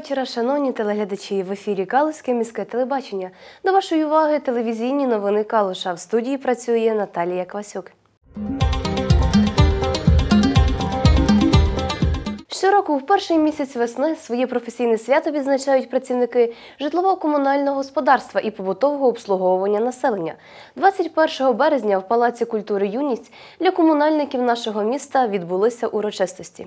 Вечора, шановні телеглядачі. В ефірі Калузьке міське телебачення. До вашої уваги телевізійні новини Калуша. В студії працює Наталія Квасюк. Щороку в перший місяць весни своє професійне свято відзначають працівники житлово-комунального господарства і побутового обслуговування населення. 21 березня в Палаці культури Юність для комунальників нашого міста відбулися урочистості.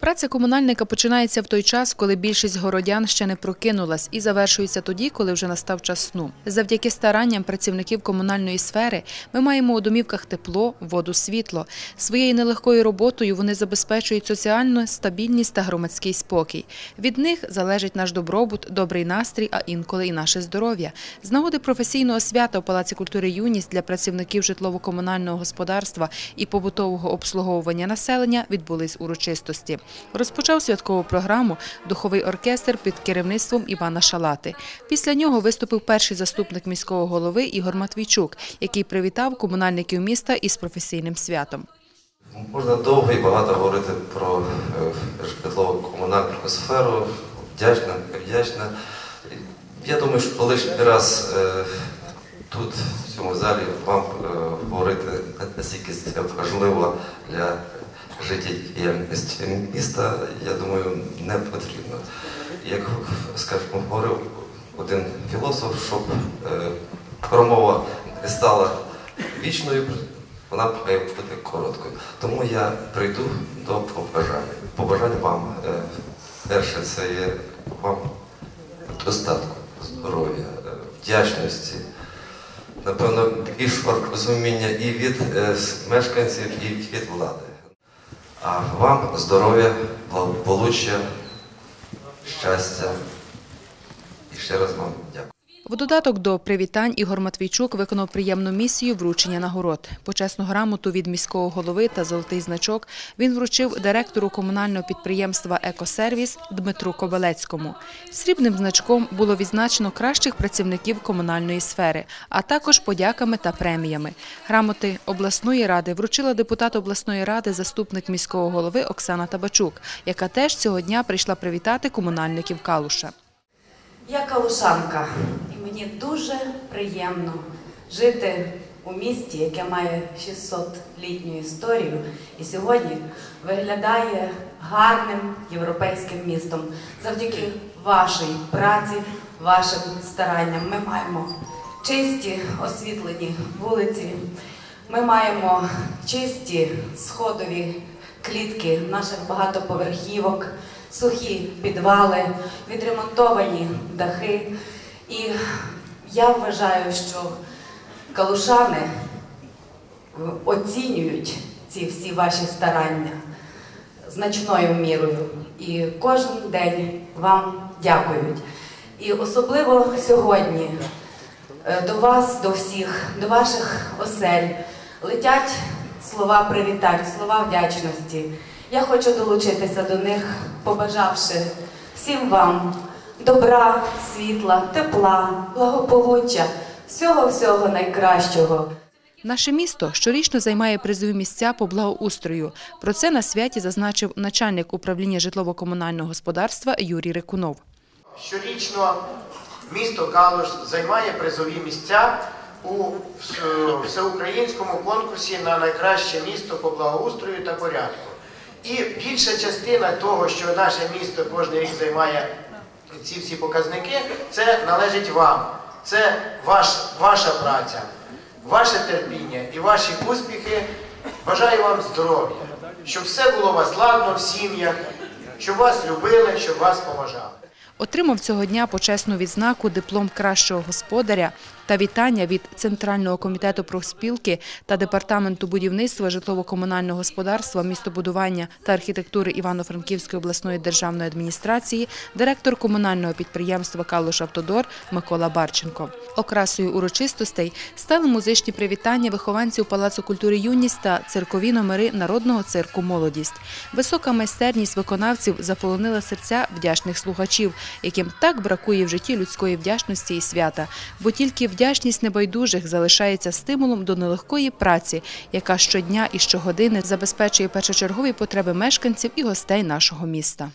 Праця комунальника починається в той час, коли більшість городян ще не прокинулась, і завершується тоді, коли вже настав час сну. Завдяки старанням працівників комунальної сфери ми маємо у домівках тепло, воду, світло. Своєю нелегкою роботою вони забезпечують соціальну стабільність та громадський спокій. Від них залежить наш добробут, добрий настрій, а інколи і наше здоров'я. З нагоди професійного свята у Палаці культури Юність для працівників житлово-комунального господарства і побутового обслуговування населення відбулись урочистості. Розпочав святкову програму духовий оркестр під керівництвом Івана Шалати. Після нього виступив перший заступник міського голови Ігор Матвійчук, який привітав комунальників міста із професійним святом. Можна довго і багато говорити про е, житлово-комунальну сферу. Вдячна, вдячна. Я думаю, що лише раз е, тут, в цьому залі, вам е, говорити наскільки це важливо для життєдіяльності міста, я думаю, не потрібно. Як, скажімо, говорив один філософ, щоб е, промова не стала вічною, вона має бути короткою. Тому я прийду до побажання. Побажання вам. е, Перше, це є вам достатку, здоров'я, е, вдячності, напевно, більшого розуміння і від мешканців, і від влади. А вам здоров'я, благополуччя, щастя. І ще раз вам дякую. В додаток до привітань Ігор Матвійчук виконав приємну місію вручення нагород. Почесну грамоту від міського голови та золотий значок він вручив директору комунального підприємства «Екосервіс» Дмитру Кобелецькому. Срібним значком було відзначено кращих працівників комунальної сфери, а також подяками та преміями. Грамоти обласної ради вручила депутат обласної ради, заступник міського голови Оксана Табачук, яка теж цього дня прийшла привітати комунальників Калуша. Я калушанка, і мені дуже приємно жити у місті, яке має 600-літню історію, і сьогодні виглядає гарним європейським містом. Завдяки вашій праці, вашим старанням, ми маємо чисті освітлені вулиці, ми маємо чисті сходові клітки наших багатоповерхівок сухі підвали, відремонтовані дахи. І я вважаю, що калушани оцінюють ці всі ваші старання значною мірою. І кожен день вам дякують. І особливо сьогодні е, до вас, до всіх, до ваших осель летять слова привітань, слова вдячності. Я хочу долучитися до них, побажавши всім вам добра, світла, тепла, благополуччя, всього-всього найкращого. Наше місто щорічно займає призові місця по благоустрою. Про це на святі зазначив начальник управління житлово-комунального господарства Юрій Рикунов. Щорічно місто Калуш займає призові місця у всеукраїнському конкурсі на найкраще місто по благоустрою та порядку. І більша частина того, що наше місто кожен рік займає ці всі показники, це належить вам. Це ваш, ваша праця, ваше терпіння і ваші успіхи. Бажаю вам здоров'я, щоб все було у вас ладно в сім'ях, щоб вас любили, щоб вас поважали. Отримав цього дня почесну відзнаку диплом кращого господаря та вітання від Центрального комітету профспілки та Департаменту будівництва житлово-комунального господарства, містобудування та архітектури Івано-Франківської обласної державної адміністрації, директор комунального підприємства «Калуш Автодор» Микола Барченко. Окрасою урочистостей стали музичні привітання вихованців Палацу культури «Юність» та циркові номери народного цирку «Молодість». Висока майстерність виконавців заполонила серця вдячних слухачів, яким так бракує в житті людської вдячності і свята, бо тільки вдячність небайдужих залишається стимулом до нелегкої праці, яка щодня і щогодини забезпечує першочергові потреби мешканців і гостей нашого міста.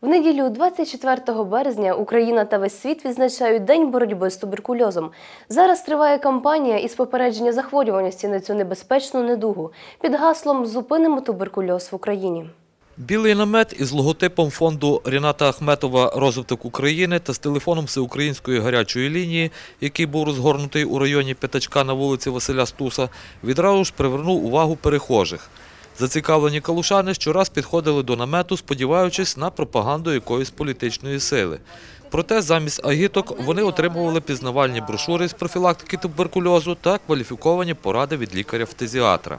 В неділю 24 березня Україна та весь світ відзначають День боротьби з туберкульозом. Зараз триває кампанія із попередження захворюваності на цю небезпечну недугу під гаслом Зупинимо туберкульоз в Україні. Білий намет із логотипом фонду Ріната Ахметова «Розвиток України» та з телефоном всеукраїнської гарячої лінії, який був розгорнутий у районі П'ятачка на вулиці Василя Стуса, відразу ж привернув увагу перехожих. Зацікавлені калушани щораз підходили до намету, сподіваючись на пропаганду якоїсь політичної сили. Проте замість агіток вони отримували пізнавальні брошури з профілактики туберкульозу та кваліфіковані поради від лікаря-фтезіатра.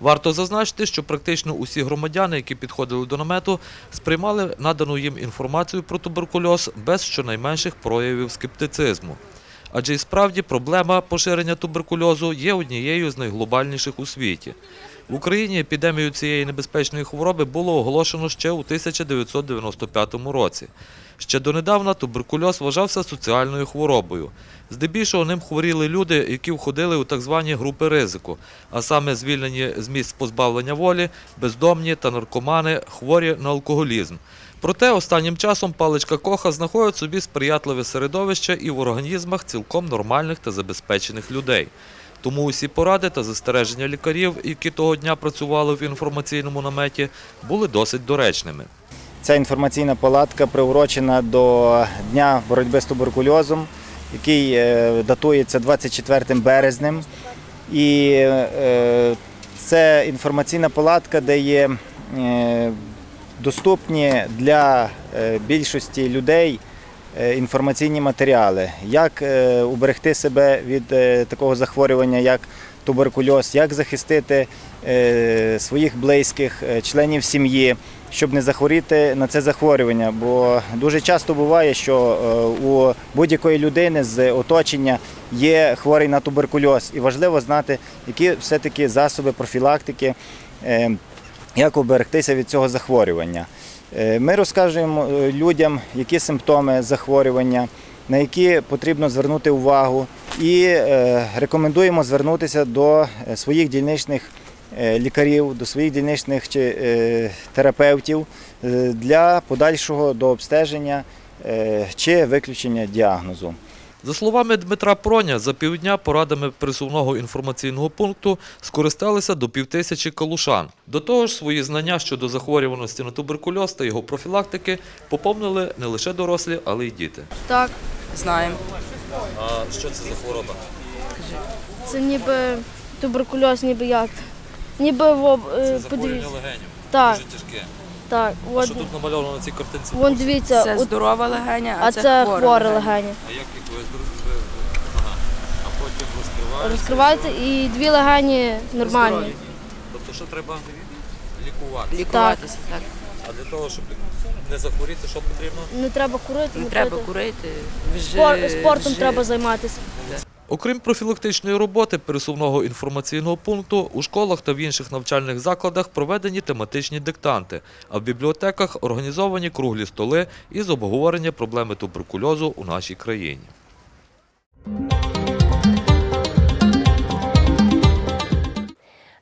Варто зазначити, що практично усі громадяни, які підходили до намету, сприймали надану їм інформацію про туберкульоз без щонайменших проявів скептицизму. Адже і справді проблема поширення туберкульозу є однією з найглобальніших у світі. В Україні епідемію цієї небезпечної хвороби було оголошено ще у 1995 році. Ще донедавна туберкульоз вважався соціальною хворобою. Здебільшого ним хворіли люди, які входили у так звані групи ризику, а саме звільнені з місць позбавлення волі, бездомні та наркомани, хворі на алкоголізм. Проте останнім часом паличка Коха знаходить собі сприятливе середовище і в організмах цілком нормальних та забезпечених людей. Тому усі поради та застереження лікарів, які того дня працювали в інформаційному наметі, були досить доречними. Ця інформаційна палатка приурочена до Дня боротьби з туберкульозом, який е, датується 24 березнем. І е, це інформаційна палатка, де є е, доступні для більшості людей інформаційні матеріали, як е, уберегти себе від е, такого захворювання, як туберкульоз, як захистити е, своїх близьких, е, членів сім'ї, щоб не захворіти на це захворювання. Бо дуже часто буває, що е, у будь-якої людини з оточення є хворий на туберкульоз, і важливо знати, які все-таки засоби профілактики. е, як уберегтися від цього захворювання. Е, Ми розкажемо е, людям, які симптоми захворювання, на які потрібно звернути увагу, і е, рекомендуємо звернутися до своїх дільничних лікарів, до своїх дільничних чи, терапевтів для подальшого до обстеження е, чи виключення діагнозу. За словами Дмитра Проня, за півдня порадами присувного інформаційного пункту скористалися до півтисячі калушан. До того ж, свої знання щодо захворюваності на туберкульоз та його профілактики поповнили не лише дорослі, але й діти. Так, Знаємо. А що це за хвороба? це ніби туберкульоз, ніби як. Ніби в об- е, подивіться. легенів. Так, тяжке. Так. От, тут намальовано на цій картинці? вон дивіться, Це от, здорова легеня, а, а це хворе легеня. легені. А як їх ви Ага. А потім розкривається? Розкривається і дві легені нормальні. Тобто що треба лікувати? Лікуватися, так. А для того, щоб не захворіти, що потрібно? Не треба курити, Не не треба пити. курити. Спор- спортом вжи- треба займатися. Окрім профілактичної роботи пересувного інформаційного пункту, у школах та в інших навчальних закладах проведені тематичні диктанти, а в бібліотеках організовані круглі столи із обговорення проблеми туберкульозу у нашій країні. –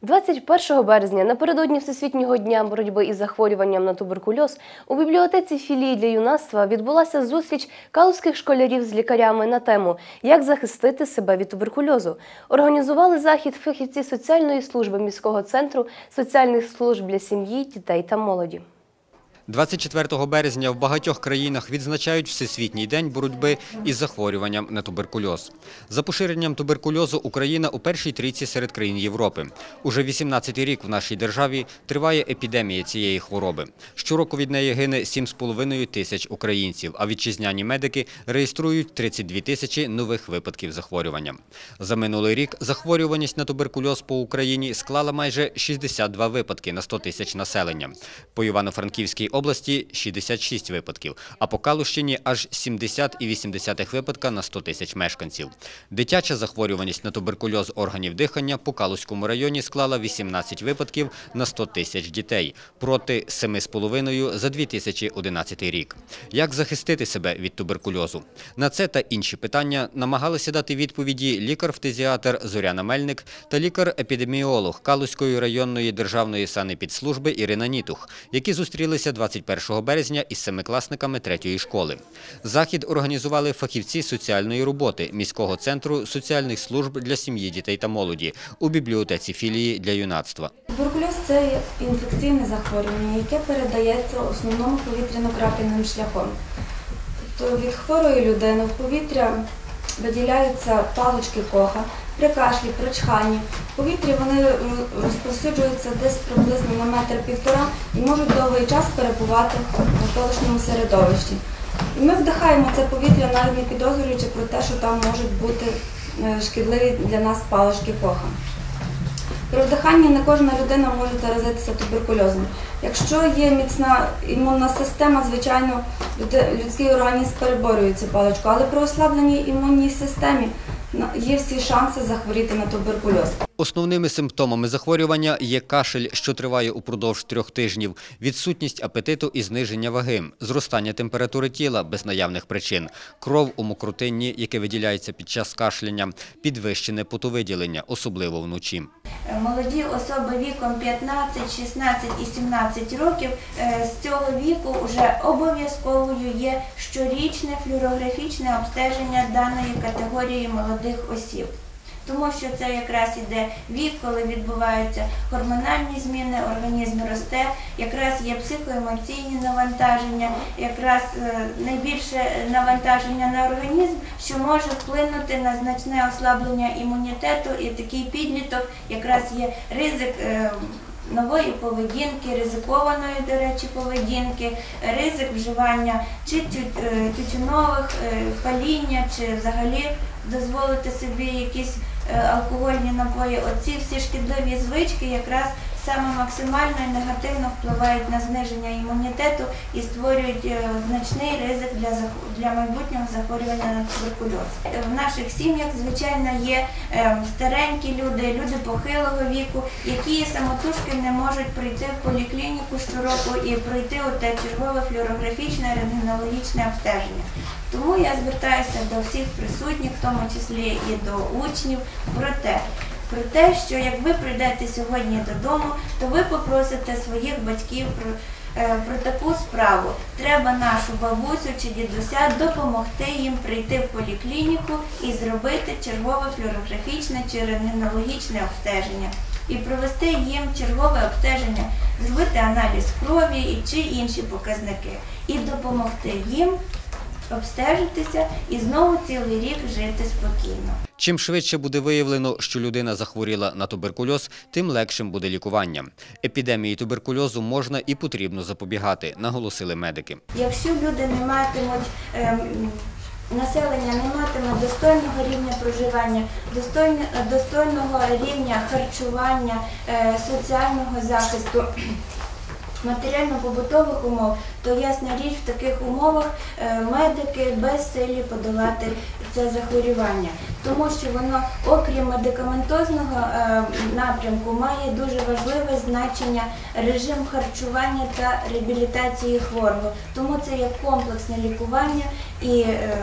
21 березня, напередодні Всесвітнього дня боротьби із захворюванням на туберкульоз, у бібліотеці філії для юнацтва відбулася зустріч калузьких школярів з лікарями на тему «Як захистити себе від туберкульозу». Організували захід фахівці соціальної служби міського центру соціальних служб для сім'ї, дітей та молоді. 24 березня в багатьох країнах відзначають Всесвітній день боротьби із захворюванням на туберкульоз. За поширенням туберкульозу Україна у першій трійці серед країн Європи. Уже 18-й рік в нашій державі триває епідемія цієї хвороби. Щороку від неї гине 7,5 тисяч українців, а вітчизняні медики реєструють 32 тисячі нових випадків захворювання. За минулий рік захворюваність на туберкульоз по Україні склала майже 62 випадки на 100 тисяч населення. По Івано-Франківській області 66 випадків, а по Калущині аж 70,8 випадка на 100 тисяч мешканців. Дитяча захворюваність на туберкульоз органів дихання по Калуському районі склала 18 випадків на 100 тисяч дітей проти 7,5 за 2011 рік. Як захистити себе від туберкульозу? На це та інші питання намагалися дати відповіді лікар-фтезіатр Зоряна Мельник та лікар-епідеміолог Калуської районної державної санепідслужби Ірина Нітух, які зустрілися 21 березня із семикласниками третьої школи. Захід організували фахівці соціальної роботи міського центру соціальних служб для сім'ї, дітей та молоді у бібліотеці філії для юнацтва. Туберкульоз це інфекційне захворювання, яке передається основному повітряно-крапельним шляхом. Тобто від хворої людини в повітря виділяються палички коха, при кашлі, при чханні. В повітрі вони розпосюджуються розповсюджуються десь приблизно на метр півтора і можуть довгий час перебувати в навколишньому середовищі. І ми вдихаємо це повітря, навіть не підозрюючи про те, що там можуть бути е, шкідливі для нас палички коха. При вдиханні не кожна людина може заразитися туберкульозом. Якщо є міцна імунна система, звичайно, людський організм переборює цю паличку, але при ослабленій імунній системі є всі шанси захворіти на туберкульоз. Основними симптомами захворювання є кашель, що триває упродовж трьох тижнів, відсутність апетиту і зниження ваги, зростання температури тіла без наявних причин, кров у мокротинні, яке виділяється під час кашляння, підвищене потовиділення, особливо вночі. Молоді особи віком 15, 16 і 17 років е, з цього віку вже обов'язковою є щорічне флюорографічне обстеження даної категорії молодих осіб. Тому що це якраз іде вік, коли відбуваються гормональні зміни, організм росте, якраз є психоемоційні навантаження, якраз е, найбільше навантаження на організм, що може вплинути на значне ослаблення імунітету, і такий підліток якраз є ризик. е, Нової поведінки, ризикованої, до речі, поведінки, ризик вживання чи е, тютюнових паління, чи взагалі дозволити собі якісь алкогольні напої. Оці всі шкідливі звички якраз саме максимально і негативно впливають на зниження імунітету і створюють е, значний ризик для для майбутнього захворювання на туберкульоз. Е, В наших сім'ях, звичайно, є е, старенькі люди, люди похилого віку, які самотужки не можуть прийти в поліклініку щороку і пройти те чергове флюорографічне рентгенологічне обстеження. Тому я звертаюся до всіх присутніх, в тому числі і до учнів, про те, про те, що як ви прийдете сьогодні додому, то ви попросите своїх батьків про, е, про таку справу. Треба нашу бабусю чи дідуся допомогти їм прийти в поліклініку і зробити чергове флюорографічне чи рентгенологічне обстеження. І провести їм чергове обстеження, зробити аналіз крові чи інші показники, і допомогти їм обстежитися і знову цілий рік жити спокійно. Чим швидше буде виявлено, що людина захворіла на туберкульоз, тим легшим буде лікування. Епідемії туберкульозу можна і потрібно запобігати, наголосили медики. Якщо люди не матимуть ем, населення не матиме достойного рівня проживання, достойно- достойного рівня харчування, е, соціального захисту. Матеріально-побутових умов, то ясна річ, в таких умовах е, медики безсилі подолати це захворювання, тому що воно, окрім медикаментозного е, напрямку, має дуже важливе значення режим харчування та реабілітації хворого. Тому це є комплексне лікування, і е,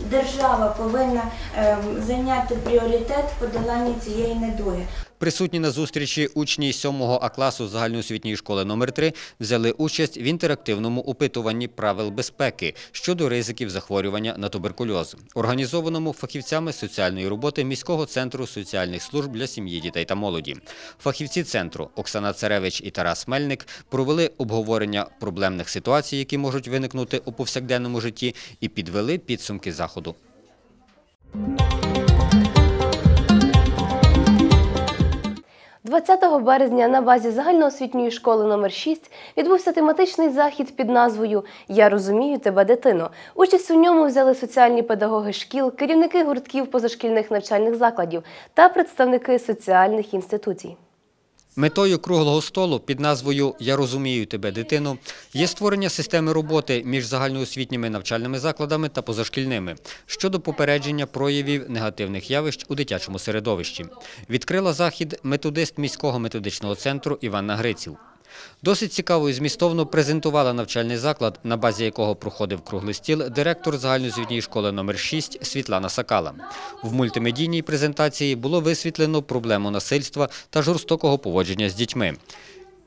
держава повинна зайняти пріоритет в подоланні цієї недуги. Присутні на зустрічі учні 7 А класу загальноосвітньої школи номер 3 взяли участь в інтерактивному опитуванні правил безпеки щодо ризиків захворювання на туберкульоз, організованому фахівцями соціальної роботи міського центру соціальних служб для сім'ї, дітей та молоді. Фахівці центру Оксана Царевич і Тарас Мельник провели обговорення проблемних ситуацій, які можуть виникнути у повсякденному житті, і підвели підсумки заходу. 20 березня на базі загальноосвітньої школи номер 6 відбувся тематичний захід під назвою Я розумію тебе, дитино. Участь у ньому взяли соціальні педагоги шкіл, керівники гуртків позашкільних навчальних закладів та представники соціальних інституцій. Метою круглого столу під назвою Я розумію тебе, дитину» є створення системи роботи між загальноосвітніми навчальними закладами та позашкільними щодо попередження проявів негативних явищ у дитячому середовищі. Відкрила захід методист міського методичного центру Іванна Гриців. Досить цікаво і змістовно презентувала навчальний заклад, на базі якого проходив круглий стіл директор загальнозвітньої школи номер 6 Світлана Сакала. В мультимедійній презентації було висвітлено проблему насильства та жорстокого поводження з дітьми.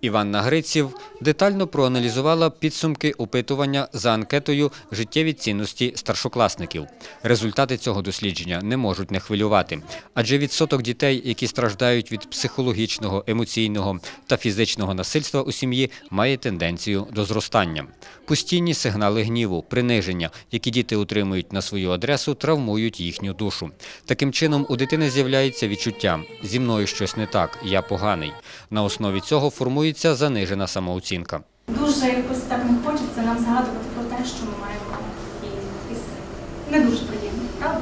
Іванна Гриців детально проаналізувала підсумки опитування за анкетою «Життєві цінності старшокласників». Результати цього дослідження не можуть не хвилювати, адже відсоток дітей, які страждають від психологічного, емоційного та фізичного насильства у сім'ї, має тенденцію до зростання. Постійні сигнали гніву, приниження, які діти отримують на свою адресу, травмують їхню душу. Таким чином, у дитини з'являється відчуття «зі мною щось не так, я поганий». На основі цього формується занижена самооцінка. Дуже якось так не хочеться нам згадувати про те, що ми маємо і не дуже приємно, правда?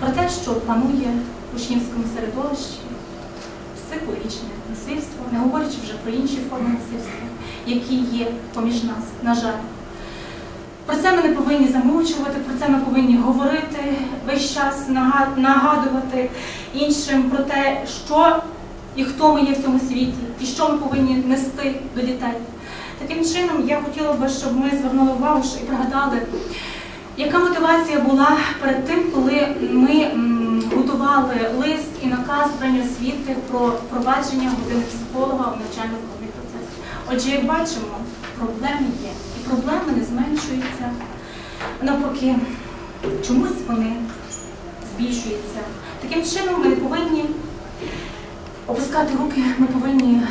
Про те, що панує в учнівському середовищі психологічне насильство, не говорячи вже про інші форми насильства, які є поміж нас, на жаль. Про це ми не повинні замовчувати, про це ми повинні говорити весь час, нага- нагадувати іншим про те, що і хто ми є в цьому світі, і що ми повинні нести до дітей. Таким чином, я хотіла би, щоб ми звернули увагу і пригадали, яка мотивація була перед тим, коли ми готували лист і наказ брання освіти про впровадження години психолога в навчально-виховний процес. Отже, як бачимо, проблеми є, і проблеми не зменшуються. Навпаки, чомусь вони збільшуються. Таким чином, ми повинні опускати руки, ми повинні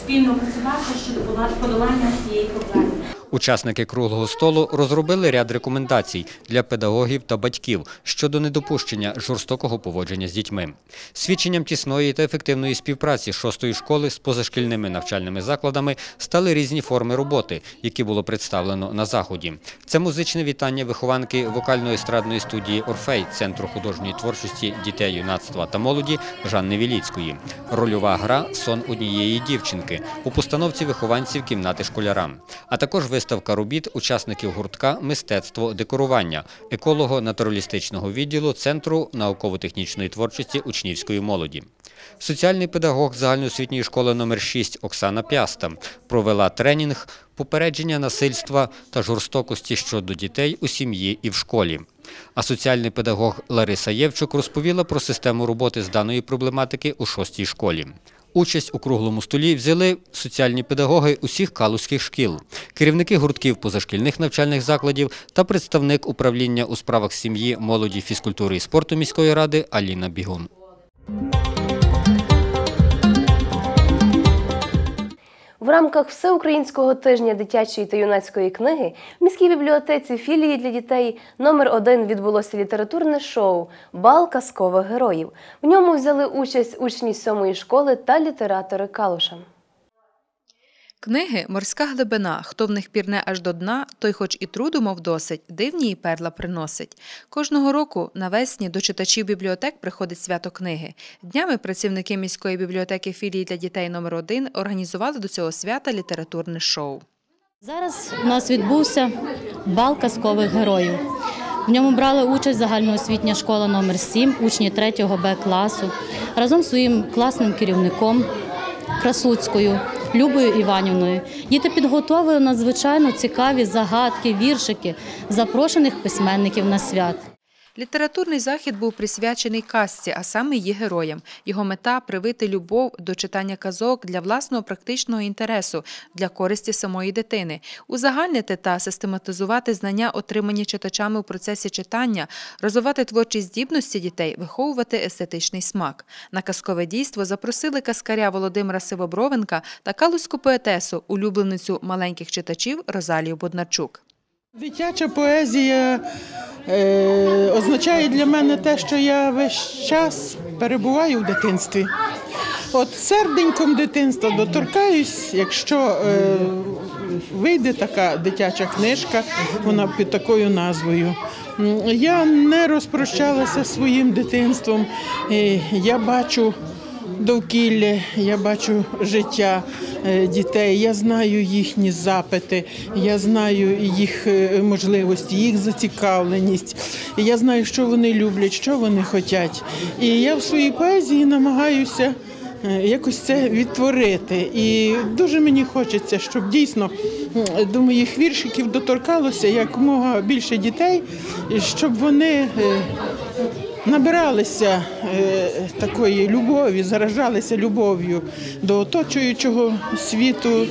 спільно працювати щодо подолання цієї проблеми. Учасники круглого столу розробили ряд рекомендацій для педагогів та батьків щодо недопущення жорстокого поводження з дітьми. Свідченням тісної та ефективної співпраці шостої школи з позашкільними навчальними закладами стали різні форми роботи, які було представлено на заході. Це музичне вітання вихованки вокально-естрадної студії Орфей Центру художньої творчості дітей, юнацтва та молоді Жанни Віліцької. Рольова гра Сон однієї дівчинки у постановці вихованців кімнати школярам, а також виставка робіт учасників гуртка Мистецтво декорування еколого-натуралістичного відділу Центру науково-технічної творчості учнівської молоді. Соціальний педагог загальноосвітньої школи номер 6 Оксана Пяста провела тренінг попередження насильства та жорстокості щодо дітей у сім'ї і в школі. А соціальний педагог Лариса Євчук розповіла про систему роботи з даної проблематики у шостій школі. Участь у круглому столі взяли соціальні педагоги усіх калузьких шкіл, керівники гуртків позашкільних навчальних закладів та представник управління у справах сім'ї, молоді, фізкультури і спорту міської ради Аліна Бігун. В рамках Всеукраїнського тижня дитячої та юнацької книги в міській бібліотеці філії для дітей номер 1 відбулося літературне шоу Бал казкових героїв. В ньому взяли участь учні сьомої школи та літератори Калуша. Книги Морська глибина. Хто в них пірне аж до дна, той, хоч і труду, мов досить, дивні і перла приносить. Кожного року навесні до читачів бібліотек приходить свято книги. Днями працівники міської бібліотеки філії для дітей номер 1 організували до цього свята літературне шоу. Зараз у нас відбувся бал казкових героїв. В ньому брали участь загальноосвітня школа номер 7 учні 3 Б класу разом з своїм класним керівником Красуцькою Любою Іванівною. Діти підготовили надзвичайно цікаві загадки, віршики запрошених письменників на свят. Літературний захід був присвячений казці, а саме її героям. Його мета привити любов до читання казок для власного практичного інтересу, для користі самої дитини, узагальнити та систематизувати знання, отримані читачами у процесі читання, розвивати творчі здібності дітей, виховувати естетичний смак. На казкове дійство запросили каскаря Володимира Сивобровенка та калузьку поетесу, улюбленицю маленьких читачів Розалію Боднарчук. Дитяча поезія е, означає для мене те, що я весь час перебуваю в дитинстві. От серденьком дитинства доторкаюсь, якщо е, вийде така дитяча книжка, вона під такою назвою. Я не розпрощалася своїм дитинством. Я бачу довкілля, я бачу життя дітей, я знаю їхні запити, я знаю їх е, можливості, їх зацікавленість. Я знаю, що вони люблять, що вони хочуть. І я в своїй поезії намагаюся. е, Якось це відтворити. І дуже мені хочеться, щоб дійсно до моїх віршиків доторкалося якомога більше дітей, щоб вони е, набиралися е, такої любові, заражалися любов'ю до оточуючого світу,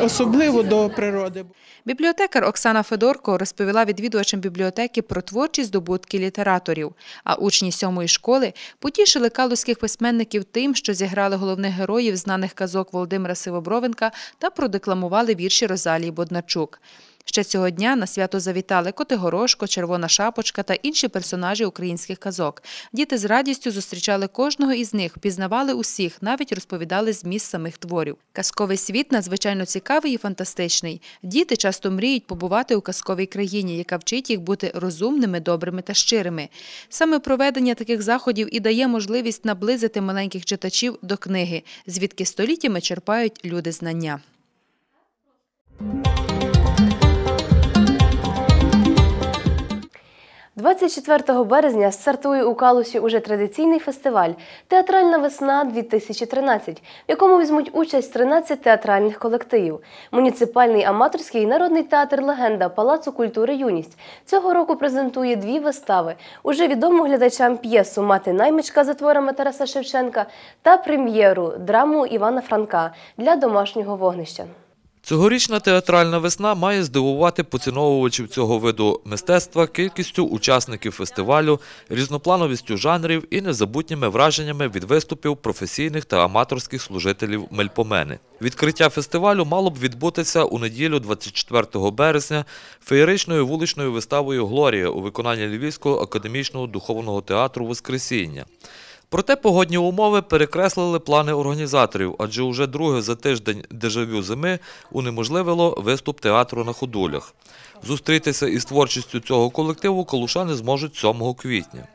особливо до природи. Бібліотекар Оксана Федорко розповіла відвідувачам бібліотеки про творчі здобутки літераторів. А учні сьомої школи потішили калузьких письменників тим, що зіграли головних героїв знаних казок Володимира Сивобровенка та продекламували вірші Розалії Боднарчук. Ще цього дня на свято завітали Котигорошко, Червона Шапочка та інші персонажі українських казок. Діти з радістю зустрічали кожного із них, пізнавали усіх, навіть розповідали зміст самих творів. Казковий світ надзвичайно цікавий і фантастичний. Діти часто мріють побувати у казковій країні, яка вчить їх бути розумними, добрими та щирими. Саме проведення таких заходів і дає можливість наблизити маленьких читачів до книги, звідки століттями черпають люди знання. 24 березня стартує у Калусі уже традиційний фестиваль Театральна весна 2013, в якому візьмуть участь 13 театральних колективів. Муніципальний аматорський народний театр Легенда Палацу культури Юність цього року презентує дві вистави. Уже відому глядачам п'єсу Мати наймичка за творами Тараса Шевченка та прем'єру драму Івана Франка для домашнього вогнища. Цьогорічна театральна весна має здивувати поціновувачів цього виду мистецтва кількістю учасників фестивалю, різноплановістю жанрів і незабутніми враженнями від виступів професійних та аматорських служителів Мельпомени. Відкриття фестивалю мало б відбутися у неділю 24 березня феєричною вуличною виставою Глорія у виконанні Львівського академічного духовного театру Воскресіння. Проте погодні умови перекреслили плани організаторів, адже уже друге за тиждень дежавю зими унеможливило виступ театру на ходулях. Зустрітися із творчістю цього колективу калушани зможуть 7 квітня.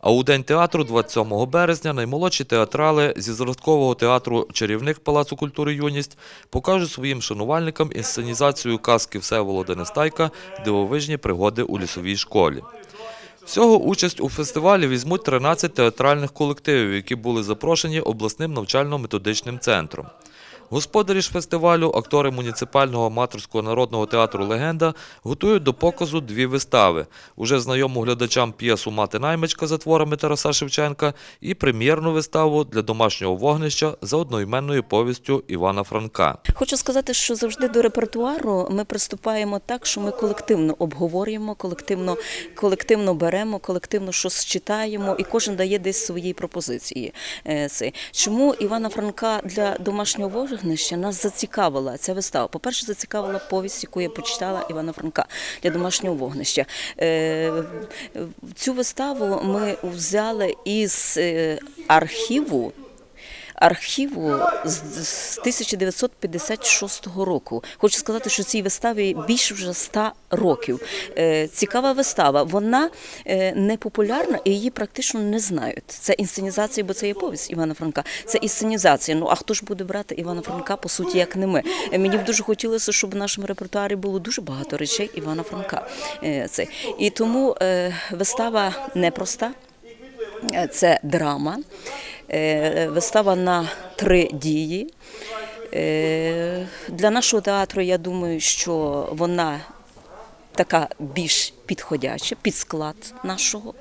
А у День театру 27 березня наймолодші театрали зі зразкового театру Чарівник Палацу культури Юність покажуть своїм шанувальникам інсценізацію казки Всеволода Нестайка Дивовижні пригоди у лісовій школі. Всього участь у фестивалі візьмуть 13 театральних колективів, які були запрошені обласним навчально-методичним центром. Господарі ж фестивалю, актори муніципального аматорського народного театру Легенда готують до показу дві вистави: уже знайому глядачам п'єсу Мати наймичка за творами Тараса Шевченка і прем'єрну виставу для домашнього вогнища за одноіменною повістю Івана Франка. Хочу сказати, що завжди до репертуару ми приступаємо так, що ми колективно обговорюємо, колективно, колективно беремо, колективно щось читаємо, і кожен дає десь свої пропозиції. Е. Чому Івана Франка для домашнього вогнища нас зацікавила ця вистава? По-перше, зацікавила повість, яку я почитала Івана Франка для домашнього вогнища. Е, Цю виставу ми взяли із е, архіву архіву з 1956 року. Хочу сказати, що цій виставі більше вже 100 років. Е, цікава вистава. Вона е, не популярна і її практично не знають. Це інсценізація, бо це є повість Івана Франка. Це інсценізація. Ну а хто ж буде брати Івана Франка, по суті, як не ми? Е, Мені б дуже хотілося, щоб в нашому репертуарі було дуже багато речей Івана Франка. Це. І тому вистава непроста. Це драма, вистава на три дії. Для нашого театру я думаю, що вона така більш підходяча під склад нашого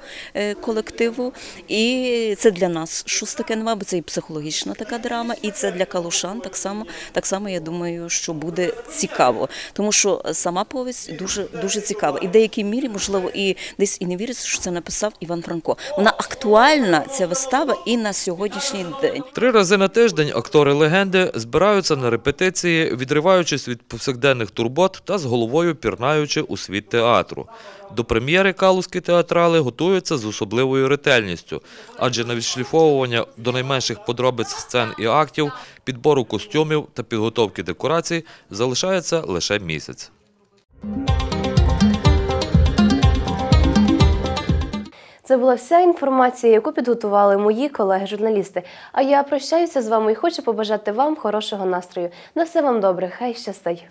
колективу. І це для нас таке бо це і психологічна така драма, і це для калушан так само, так само я думаю, що буде цікаво. Тому що сама повість дуже дуже цікава. І в деякій мірі, можливо, і десь і не віриться, що це написав Іван Франко. Вона актуальна, ця вистава, і на сьогоднішній день. Три рази на тиждень актори легенди збираються на репетиції, відриваючись від повсякденних турбот та з головою пірнаючи у світ театру. До прем'єри калузькі театрали готуються з особливою ретельністю, адже на відшліфовування до найменших подробиць сцен і актів, підбору костюмів та підготовки декорацій залишається лише місяць. Це була вся інформація, яку підготували мої колеги-журналісти. А я прощаюся з вами і хочу побажати вам хорошого настрою. На все вам добре, хай щастить!